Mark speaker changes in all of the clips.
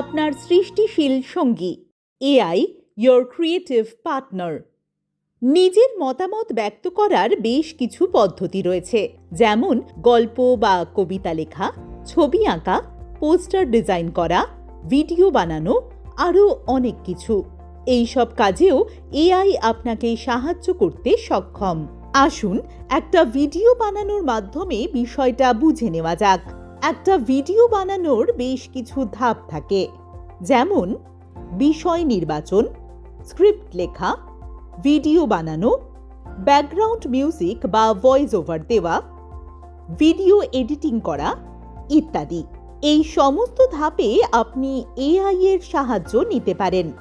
Speaker 1: আপনার সৃষ্টিশীল সঙ্গী এআই ইয়োর ক্রিয়েটিভ পার্টনার নিজের মতামত ব্যক্ত করার বেশ কিছু পদ্ধতি রয়েছে, যেমন গল্প বা কবিতা লেখা, ছবি আঁকা, পোস্টার ডিজাইন করা, ভিডিও বানানো আরও অনেক কিছু। এই সব কাজেও এআই আপনাকে সাহায্য করতে সক্ষম। আসুন একটা ভিডিও বানানোর মাধ্যমে বিষয়টা বুঝে নেওয়া যাক। একটা ভিডিও বানানোর বেশ কিছু ধাপ থাকে। যেমন, বিষয় নির্বাচন, স্ক্রিপ্ট লেখা, ভিডিও বানানো, ব্যাকগ্রাউন্ড মিউজিক বা ভয়েস ওভার দেওয়া, ভিডিও এডিটিং করা ইত্যাদি। এই সমস্ত ধাপে আপনি এআই এর সাহায্য নিতে পারেন।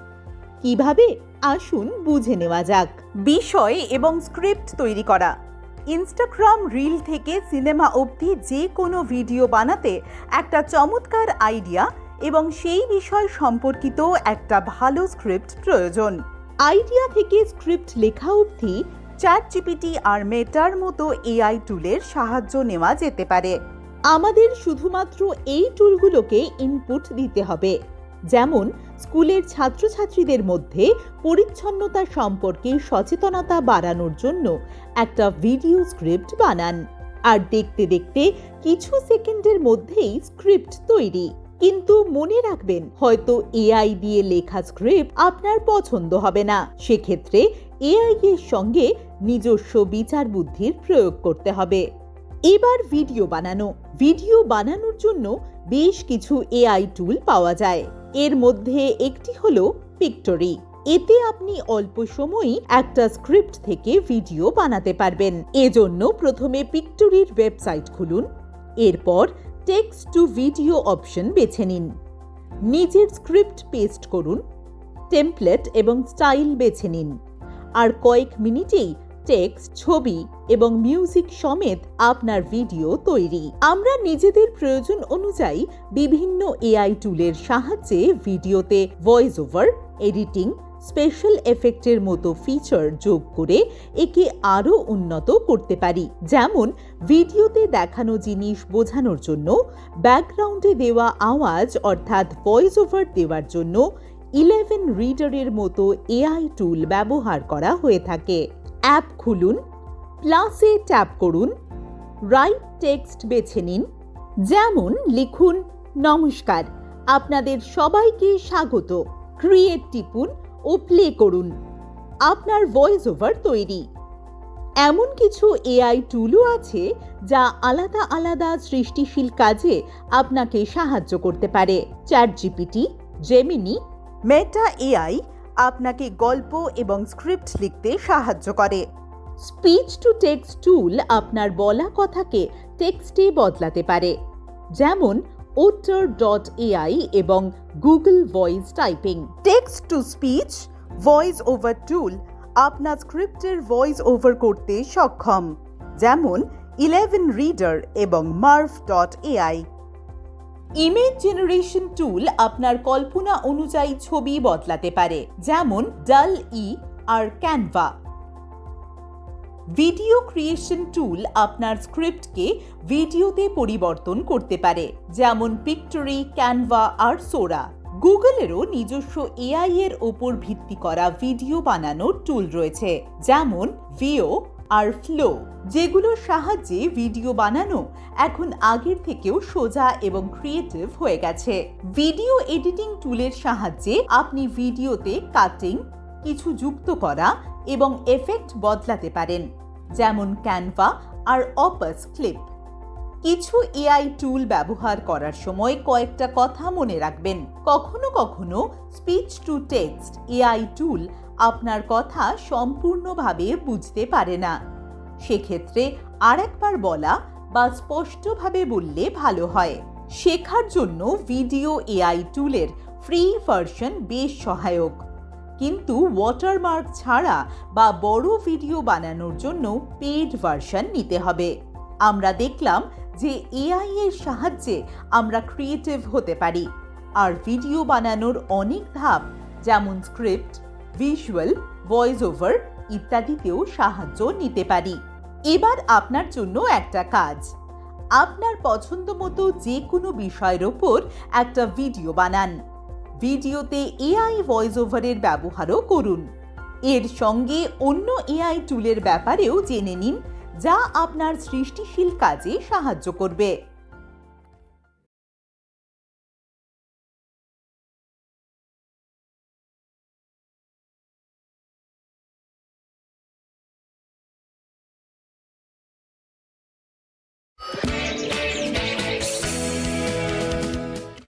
Speaker 1: কীভাবে? আসুন বুঝে নেওয়া যাক। বিষয় এবং স্ক্রিপ্ট তৈরি করা। ইনস্টাগ্রাম রিল থেকে সিনেমা অবধি যে কোনো ভিডিও বানাতে একটা চমৎকার আইডিয়া এবং সেই বিষয় সম্পর্কিত একটা ভালো স্ক্রিপ্ট প্রয়োজন। আইডিয়া থেকে স্ক্রিপ্ট লেখা অবধি চ্যাট জিপিটি আর মেটার মতো এআই টুলের সাহায্য নেওয়া যেতে পারে। আমাদের শুধুমাত্র এই টুলগুলোকে ইনপুট দিতে হবে। যেমন স্কুলের ছাত্রছাত্রীদের মধ্যে পরিচ্ছন্নতা সম্পর্কে সচেতনতা বাড়ানোর জন্য একটা ভিডিও স্ক্রিপ্ট বানান। আর দেখতে দেখতে কিছু সেকেন্ডের মধ্যেই স্ক্রিপ্ট তৈরি। কিন্তু মনে রাখবেন, হয়তো এআই দিয়ে লেখা স্ক্রিপ্ট আপনার পছন্দ হবে না। সেক্ষেত্রে এআই এর সঙ্গে নিজস্ব বিচার বুদ্ধির প্রয়োগ করতে হবে। এবার ভিডিও বানানো। ভিডিও বানানোর জন্য বেশ কিছু এআই টুল পাওয়া যায়। এর মধ্যে একটি হলো পিক্টোরি এতে আপনি অল্প সময়ই একটা স্ক্রিপ্ট থেকে ভিডিও বানাতে পারবেন। এজন্য প্রথমে পিক্টোরির ওয়েবসাইট খুলুন, এরপর টেক্সট টু ভিডিও অপশন বেছে নিন। নিজের স্ক্রিপ্ট পেস্ট করুন টেমপ্লেট এবং স্টাইল বেছে নিন। আর কয়েক মিনিটেই টেক্সট ছবি এবং মিউজিক সমেত আপনার ভিডিও তৈরি। আমরা নিজেদের প্রয়োজন অনুযায়ী বিভিন্ন এআই টুলের সাহায্যে ভিডিওতে ভয়েস ওভার এডিটিং স্পেশাল এফেক্টের মতো ফিচার যোগ করে একে আরও উন্নত করতে পারি। যেমন ভিডিওতে দেখানো জিনিস বোঝানোর জন্য ব্যাকগ্রাউন্ডে দেওয়া আওয়াজ অর্থাৎ ভয়েস ওভার দেওয়ার জন্য ইলেভেন রিডারের মতো এআই টুল ব্যবহার করা হয়ে থাকে। অ্যাপ খুলুন প্লাসে ট্যাপ করুন, রাইট টেক্সট বেছে নিন, যেমন লিখুন, নমস্কার, আপনাদের সবাইকে স্বাগত। ক্রিয়েট টিপুন ও প্লে করুন। আপনার ভয়েস ওভার তৈরি। এমন কিছু এআই টুলও আছে যা আলাদা আলাদা সৃষ্টিশীল কাজে আপনাকে সাহায্য করতে পারে। Chat GPT Gemini, Meta AI আপনাকে গল্প এবং স্ক্রিপ্ট লিখতে সাহায্য করে। স্পিচ টু টেক্সট টুল আপনার বলা কথাকে টেক্সটে বদলাতে পারে। যেমন ওটার ডট এআই এবং Google voice typing. Text to speech voice over tool আপনার স্ক্রিপ্টের ভয়েস ওভার করতে সক্ষম। যেমন ইলেভেন রিডার এবং Murf dot AI. Image generation tool আপনার কল্পনা অনুযায়ী ছবি বদলাতে পারে। যেমন ডাল ই আর ক্যানভা। ভিডিও ক্রিয়েশন টুল আপনার স্ক্রিপ্টকে ভিডিওতে পরিবর্তন করতে পারে, যেমন পিক্টোরি ক্যানভা আর সোরা গুগলেরও নিজস্ব এআই এর ওপর ভিত্তি করা ভিডিও বানানোর টুল রয়েছে, যেমন ভিও আর ফ্লো যেগুলোর সাহায্যে ভিডিও বানানো এখন আগের থেকেও সোজা এবং ক্রিয়েটিভ হয়ে গেছে। ভিডিও এডিটিং টুলের সাহায্যে আপনি ভিডিওতে কাটিং কিছু যুক্ত করা এবং এফেক্ট বদলাতে পারেন, যেমন ক্যানভা আর অপাস ক্লিপ কিছু এআই টুল ব্যবহার করার সময় কয়েকটা কথা মনে রাখবেন। কখনো কখনো speech to text AI tool আপনার কথা সম্পূর্ণভাবে বুঝতে পারে না। সেক্ষেত্রে আরেকবার বলা বা স্পষ্টভাবে বললে ভালো হয়। শেখার জন্য ভিডিও এআই টুলের ফ্রি ভার্সন বেশ সহায়ক। কিন্তু ওয়াটারমার্ক ছাড়া বা বড় ভিডিও বানানোর জন্য পেড ভার্সন নিতে হবে। আমরা দেখলাম যে এআই এর সাহায্যে আমরা ক্রিয়েটিভ হতে পারি। আর ভিডিও বানানোর অনেক ধাপ, যেমন স্ক্রিপ্ট ভিজুয়াল ভয়েস ওভার ইত্যাদিতেও সাহায্য নিতে পারি। এবার আপনার জন্য একটা কাজ। আপনার পছন্দ মতো যে কোনো বিষয়ের ওপর একটা ভিডিও বানান। ভিডিওতে এআই ভয়েস ওভারের ব্যবহারও করুন। এর সঙ্গে অন্য এআই টুলের ব্যাপারেও জেনে নিন, যা আপনার সৃষ্টিশীল কাজে সাহায্য করবে।